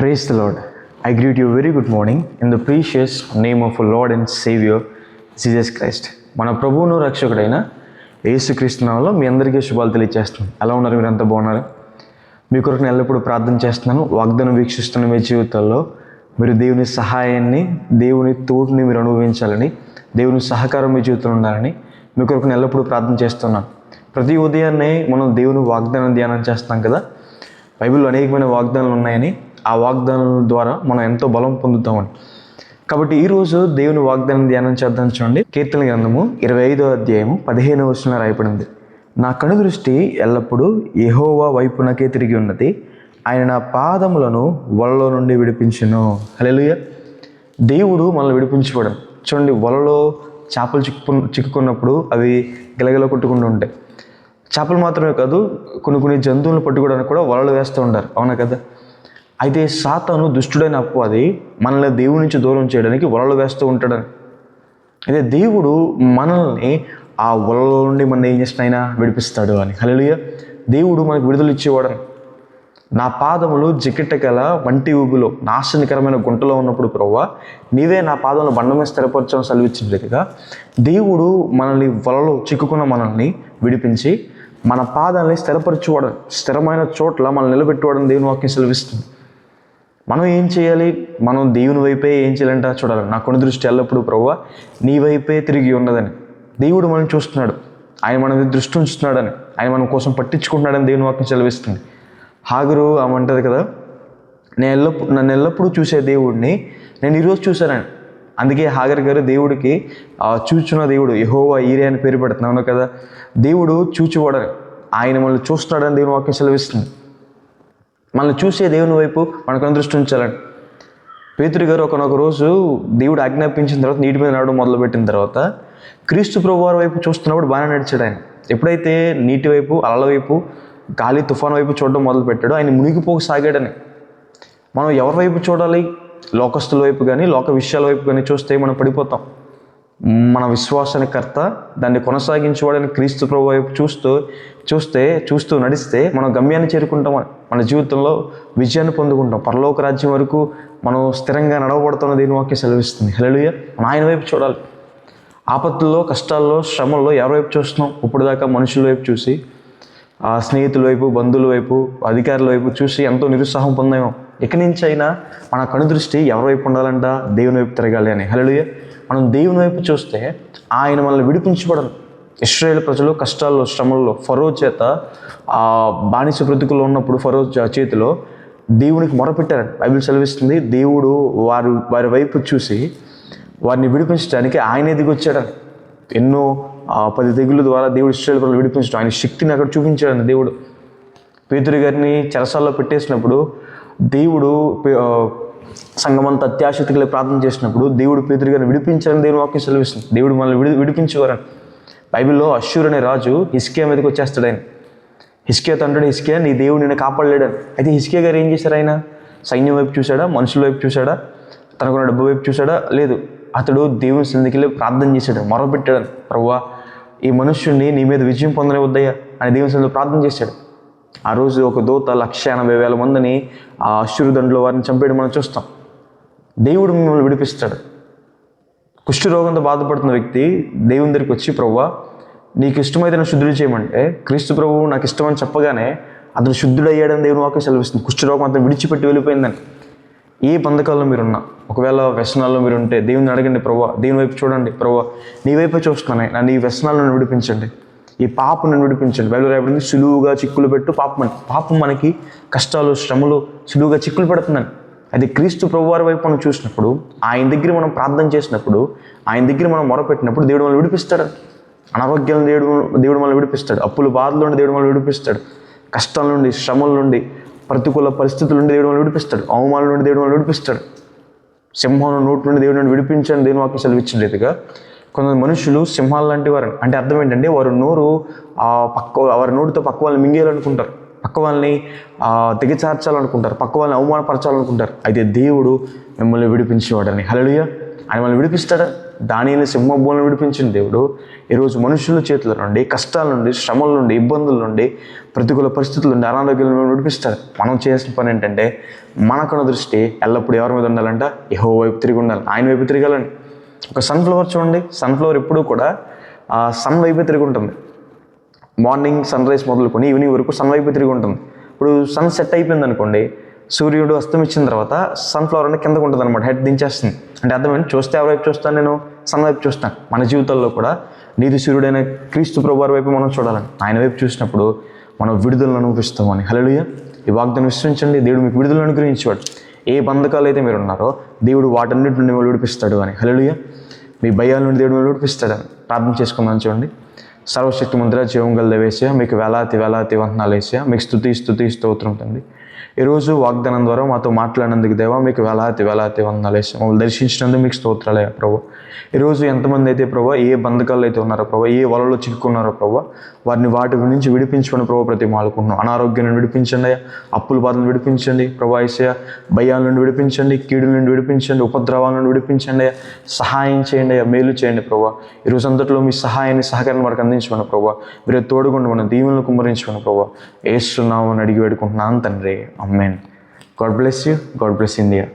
Praise the Lord. I greet you. Very good morning. In the precious name of our Lord and Savior Christ మన ప్రభువును రక్షకుడైన యేసుక్రీస్తు మీ అందరికీ శుభాలు తెలియజేస్తున్నాను ఎలా ఉన్నారు? మీరు అంత బాగున్నారు? మీ కొరకు నేను ఎల్లప్పుడూ ప్రార్థన చేస్తున్నాను. వాగ్దానం వీక్షిస్తున్న మీ జీవితాల్లో మీరు దేవుని సహాయాన్ని దేవుని తోడుని మీరు అనుభవించాలని దేవుని సహకారం మీ జీవితంలో ఉండాలని మీ కొరకు నేను ఎల్లప్పుడూ ప్రార్థన చేస్తున్నాను. ప్రతి ఉదయాన్నే మనం దేవుని వాగ్దానం ధ్యానం చేస్తాం కదా. బైబిల్లో అనేకమైన వాగ్దానాలు ఉన్నాయని ఆ వాగ్దానం ద్వారా మనం ఎంతో బలం పొందుతామని కాబట్టి ఈరోజు దేవుని వాగ్దానం ధ్యానం చేద్దాం చూడండి. కీర్తన గ్రంథము ఇరవై ఐదో అధ్యాయము పదిహేను వచనం రాయబడింది. నా కను దృష్టి ఎల్లప్పుడూ ఎహోవా వైపునకే తిరిగి ఉన్నది. ఆయన నా పాదములను వలలో నుండి విడిపించను. హల్లెలూయా. దేవుడు మనల్ని విడిపించుకోవడం చూడండి వలలో చేపలు చిక్కు చిక్కుకున్నప్పుడు అవి గిలగిల కొట్టుకుంటూ ఉంటాయి. చేపలు మాత్రమే కాదు కొన్ని కొన్ని జంతువులను పట్టుకోవడానికి కూడా వలలు వేస్తూ ఉంటారు. అవునా కదా? అయితే సాతాను దుష్టుడైన అపవాది మనల్ని దేవుడి నుంచి దూరం చేయడానికి వలలు వేస్తూ ఉంటాడని. అయితే దేవుడు మనల్ని ఆ వలలో నుండి మన ఏం చేసిన ఆయన విడిపిస్తాడు అని. హల్లెలూయా. దేవుడు మనకు విడుదల ఇచ్చేవాడని. నా పాదములు జికెట్టగల వంటి ఊబులో నాశనకరమైన గుంటలో ఉన్నప్పుడు ప్రవ్వా నీవే నా పాదములు బండమే స్థిరపరచడం సెలవిచ్చినట్టుగా దేవుడు మనల్ని వలలో చిక్కుకున్న మనల్ని విడిపించి మన పాదాలని స్థిరపరచువాడు స్థిరమైన చోట్ల మనల్ని నిలబెట్టువాడని దేవుని వాక్యం సెలవిస్తుంది. మనం ఏం చేయాలి? మనం దేవుని వైపే ఏం చేయాలంట చూడాలి. నా కొన్ని దృష్టి ఎల్లప్పుడూ ప్రవ్వా నీ వైపే తిరిగి ఉన్నదని. దేవుడు మనం చూస్తున్నాడు. ఆయన మన దృష్టి ఉంచుతున్నాడని. ఆయన మన కోసం పట్టించుకుంటున్నాడని దేవుని వాక్యం చెలవిస్తుంది హాగరు ఆమె అంటది కదా నేను ఎల్లప్పుడు నన్ను ఎల్లప్పుడూ చూసే దేవుడిని నేను ఈరోజు చూశానని. అందుకే హాగర్ గారు దేవుడికి చూచున్న దేవుడు యహోవా ఈరే అని పేరు పెడుతున్నాను కదా. దేవుడు చూచువాడని. ఆయన మనల్ని చూస్తున్నాడని దేవుని వాక్యం సెలవిస్తుంది. మనల్ని చూసే దేవుని వైపు మనకు దృష్టి ఉంచాలండి. పేతురు గారు ఒకనొక రోజు దేవుడు ఆజ్ఞాపించిన తర్వాత నీటి మీద నడవడం మొదలుపెట్టిన తర్వాత క్రీస్తు ప్రభువారి వైపు చూస్తున్నప్పుడు బాగానే నడిచాడు ఆయన. ఎప్పుడైతే నీటి వైపు అలల వైపు గాలి తుఫాన్ వైపు చూడడం మొదలు పెట్టాడో ఆయన మునిగిపోక సాగాడని. మనం ఎవరి వైపు చూడాలి? లోకస్తుల వైపు కానీ లోక విషయాల వైపు కానీ చూస్తే మనం పడిపోతాం. మన విశ్వాసానికి కర్త దాన్ని కొనసాగించుకోవడానికి క్రీస్తు ప్రభు వైపు చూస్తూ చూస్తే చూస్తూ నడిస్తే మనం గమ్యాన్ని చేరుకుంటామని మన జీవితంలో విజయాన్ని పొందుకుంటాం పరలోక రాజ్యం వరకు మనం స్థిరంగా నడవబడుతున్న దీని వాక్యం సెలవిస్తుంది. హెలలుయ మన ఆయన వైపు చూడాలి. ఆపత్తుల్లో కష్టాల్లో శ్రమల్లో ఎవరి వైపు చూస్తున్నాం? ఇప్పుడు దాకా మనుషుల వైపు చూసి ఆ స్నేహితుల వైపు బంధువుల వైపు అధికారుల వైపు చూసి ఎంతో నిరుత్సాహం పొందాము ఇక నుంచి అయినా మన కనుదృష్టి ఎవరి వైపు ఉండాలంట? దేవుని వైపు తిరగాలి అని. హలలుయ మనం దేవుని వైపు చూస్తే ఆయన మనల్ని విడిపించబడను ఇస్రాయేల్ ప్రజలు కష్టాల్లో శ్రమల్లో ఫరో చేత ఆ బానిస బ్రతుకులో ఉన్నప్పుడు ఫరో చేతిలో దేవునికి మొరపెట్టారని బైబిల్ సెలవిస్తుంది దేవుడు వారు వారి వైపు చూసి వారిని విడిపించడానికి ఆయనే దిగి వచ్చాడని ఎన్నో పది తెగుల ద్వారా దేవుడు ఇస్రాయల్ ప్రజలు విడిపించడం ఆయన శక్తిని అక్కడ చూపించాడని దేవుడు. పేతురి గారిని చెరసాల్లో పెట్టేసినప్పుడు దేవుడు పే- ఆ, సంఘమంతా ప్రార్థన చేసినప్పుడు దేవుడు పేతురు గారిని విడిపించాలని దేవుని వాక్యం సెలవిస్తుంది. దేవుడు మనల్ని విడి విడిపించేవారని బైబిల్లో అశ్యూర్ అనే రాజు హిస్కే మీదకి వచ్చేస్తాడు ఆయన. హిస్కే తండ్రుడు హిస్కే నీ దేవుడు నేను కాపాడలేడని అయితే హిస్కే గారు ఏం చేశారు ఆయన? సైన్యం వైపు చూశాడా? మనుషుల వైపు చూశాడా? తనకున్న డబ్బు వైపు చూశాడా? లేదు. అతడు దేవుని సన్నిధికి వెళ్ళి ప్రార్థన చేశాడు మొరపెట్టాడు. ప్రవ్వా ఈ మనుష్యుడిని నీ మీద విజయం పొందనే వద్దయ్యా అని దేవుని సన్నిధిలో ప్రార్థన చేశాడు. ఆ రోజు ఒక దూత లక్ష ఎనభై వేల మందిని ఆ అశ్రుదండలో వారిని చంపేయడం మనం చూస్తాం. దేవుడు మిమ్మల్ని విడిపిస్తాడు. కుష్ఠరోగంతో బాధపడుతున్న వ్యక్తి దేవుని దగ్గరికి వచ్చి ప్రవ్వా నీకు ఇష్టమైతే నన్ను చేయమంటే క్రీస్తు ప్రభువు నాకు ఇష్టమని చెప్పగానే అతను శుద్ధుడయ్యాడని దేవుని వాక్యం సెలవిస్తుంది. కుష్ఠరోగం అతను విడిచిపెట్టి వెళ్ళిపోయిందని. ఏ బంధకాల్లో మీరున్నా ఒకవేళ వ్యసనాల్లో మీరు ఉంటే దేవుని అడగండి ప్రభా దేవుని వైపు చూడండి ప్రభా నీ వైపే చూస్తున్నాను నన్ను ఈ వ్యసనాలను విడిపించండి ఈ పాపం నన్ను విడిపించండి. బయలు రాయబడింది సులువుగా చిక్కులు పెట్టు పాపం పాపం మనకి కష్టాలు శ్రమలు సులువుగా చిక్కులు పెడుతుందని. అది క్రీస్తు ప్రభువారి వైపు మనం చూసినప్పుడు ఆయన దగ్గర మనం ప్రార్థన చేసినప్పుడు ఆయన దగ్గర మనం మొరపెట్టినప్పుడు దేవుడు మనల్ని విడిపిస్తాడు. అనారోగ్యం దేవుడు దేవుడు మనల్ని విడిపిస్తాడు. అప్పుల బాధల నుండి దేవుడు మనల్ని విడిపిస్తాడు. కష్టాల నుండి శ్రమల నుండి ప్రతికూల పరిస్థితుల నుండి దేవుడు మనల్ని విడిపిస్తాడు. అవమానాల నుండి దేవుడు మనల్ని విడిపిస్తాడు. సింహం నోటి నుండి దేవుడు నుండి విడిపించని దేవుని వాక్యం సెలవిచ్చినట్టుగా కొందరు మనుషులు సింహాలు లాంటి వారు అంటే అర్థం ఏంటంటే వారు నోరు ఆ పక్క వారి నోటితో పక్క వాళ్ళని మింగేయాలనుకుంటారు. పక్క వాళ్ళని దిగచార్చాలనుకుంటారు పక్క వాళ్ళని అవమానపరచాలనుకుంటారు. అయితే దేవుడు మిమ్మల్ని విడిపించేవాడని. హల్లెలూయా. ఆయన మిమ్మల్ని విడిపిస్తాడా? దానిని సింహభూలను విడిపించిన దేవుడు ఈరోజు మనుషుల చేతుల నుండి కష్టాల నుండి శ్రమల నుండి ఇబ్బందుల నుండి ప్రతికూల పరిస్థితుల నుండి అనారోగ్యాల నుండి విడిపిస్తాడు. మనం చేసిన పని ఏంటంటే మనకున్న దృష్టి ఎల్లప్పుడూ ఎవరి మీద ఉండాలంట? ఏహో వైపు తిరిగి ఉండాలి. ఆయన వైపు తిరగాలండి ఒక సన్ఫ్లవర్ చూడండి. సన్ఫ్లవర్ ఎప్పుడూ కూడా సన్ వైపే తిరిగి ఉంటుంది. మార్నింగ్ సన్ రైజ్ మొదలుకొని ఈవినింగ్ వరకు సన్ వైపు తిరిగి ఉంటుంది. ఇప్పుడు సన్ సెట్ అయిపోయింది అనుకోండి సూర్యుడు అస్తమించిన తర్వాత సన్ఫ్లవర్ అనేది కిందకు ఉంటుంది అనమాట హెడ్ దించేస్తుంది. అంటే అర్థమైంది చూస్తే ఎవరి వైపు చూస్తాను నేను? సన్ వైపు చూస్తాను. మన జీవితాల్లో కూడా నీతి సూర్యుడైన క్రీస్తు ప్రభువారి వైపు మనం చూడాలని ఆయన వైపు చూసినప్పుడు మనం విడుదలను అనుభవిస్తామని హలోయ ఈ వాగ్దాన్ని విశ్వించండి దేవుడు మీకు విడుదలను అనుగ్రహించేవాడు. ఏ బంధకాలు అయితే మీరు ఉన్నారో దేవుడు వాటన్నిటి నుండి విడిపిస్తాడు అని. హలోయ మీ భయాల నుండి దేవుడు మిమ్మల్ని విడిపిస్తాడని. ప్రార్థన చేసుకుందాం చూడండి. సర్వశక్తి ముద్ర జీవం గల దేవేసా మీకు వేలాతి వేలాతి వందనాలు వేసా మీకు స్థుతి స్థుతి స్తోత్రం తండ్రి. ఈరోజు వాగ్దానం ద్వారా మాతో మాట్లాడినందుకు దేవా మీకు వేలాతి వేలాతి వందలేసి మమ్మల్ని దర్శించినందుకు మీకు స్తోత్రాలే ప్రభు. ఈరోజు ఎంతమంది అయితే ప్రభు ఏ బంధకాలు అయితే ఉన్నారో ప్రభు ఏ వలలో చిక్కుకున్నారో ప్రభు వారిని వాటి నుంచి విడిపించుకుని ప్రభు ప్రతి మాలుకుంటున్నాం అనారోగ్యం నుండి విడిపించండి అప్పుల బాధను విడిపించండి ప్రభు ఐసయ భయాల నుండి విడిపించండి కీడుల నుండి విడిపించండి ఉపద్రవాల నుండి విడిపించండి సహాయం చేయండి మేలు చేయండి ప్రభు. ఈరోజు అంతట్లో మీ సహాయాన్ని సహకారాన్ని వారికి అందించమని ప్రభు. మీరు తోడుగుండి మన దీవులను కుమ్మరించమని ప్రభు. వేస్తున్నామని అడిగి వేడుకుంటున్నాను తండ్రి. Amen. God bless you. God bless India.